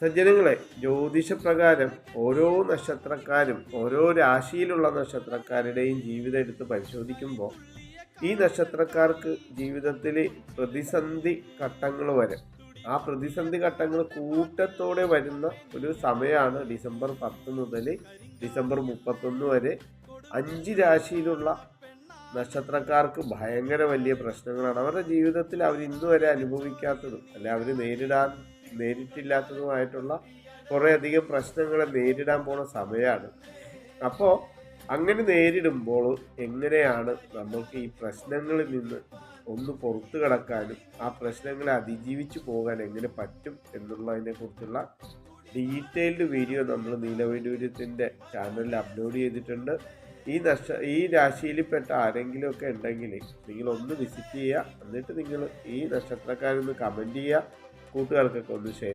സജ്ജനങ്ങളെ ജ്യോതിഷപ്രകാരം ഓരോ നക്ഷത്രക്കാരും ഓരോ രാശിയിലുള്ള നക്ഷത്രക്കാരുടെയും ജീവിതം എടുത്ത് പരിശോധിക്കുമ്പോൾ ഈ നക്ഷത്രക്കാർക്ക് ജീവിതത്തിൽ പ്രതിസന്ധി ഘട്ടങ്ങൾ വരും ആ പ്രതിസന്ധി ഘട്ടങ്ങൾ കൂട്ടത്തോടെ വരുന്ന ഒരു സമയമാണ് ഡിസംബർ പത്ത് മുതൽ ഡിസംബർ മുപ്പത്തൊന്ന് വരെ. അഞ്ച് രാശിയിലുള്ള നക്ഷത്രക്കാർക്ക് ഭയങ്കര വലിയ പ്രശ്നങ്ങളാണ്. അവരുടെ ജീവിതത്തിൽ അവർ ഇന്നുവരെ അനുഭവിക്കാത്തതും അല്ലെ അവർ നേരിടാൻ നേരിട്ടില്ലാത്തതുമായിട്ടുള്ള കുറേയധികം പ്രശ്നങ്ങളെ നേരിടാൻ പോണ സമയമാണ് അപ്പോൾ അങ്ങനെ നേരിടുമ്പോൾ എങ്ങനെയാണ് നമ്മൾക്ക് ഈ പ്രശ്നങ്ങളിൽ നിന്ന് ഒന്ന് പുറത്തു കടക്കാനും ആ പ്രശ്നങ്ങളെ അതിജീവിച്ചു പോകാൻ എങ്ങനെ പറ്റും എന്നുള്ളതിനെ കുറിച്ചുള്ള ഡീറ്റെയിൽഡ് വീഡിയോ നമ്മൾ നീലവൈഡൂര്യത്തിന്റെ ചാനലിൽ അപ്ലോഡ് ചെയ്തിട്ടുണ്ട്. ഈ നഷ്ട ഈ രാശിയിൽപ്പെട്ട ആരെങ്കിലുമൊക്കെ ഉണ്ടെങ്കിൽ നിങ്ങൾ ഒന്ന് വിസിറ്റ് ചെയ്യുക. എന്നിട്ട് നിങ്ങൾ ഈ നക്ഷത്രക്കാരൊന്ന് കമന്റ് ചെയ്യുക. കൂട്ടുകാർക്കൊക്കെ ഒന്ന് ഷെയർ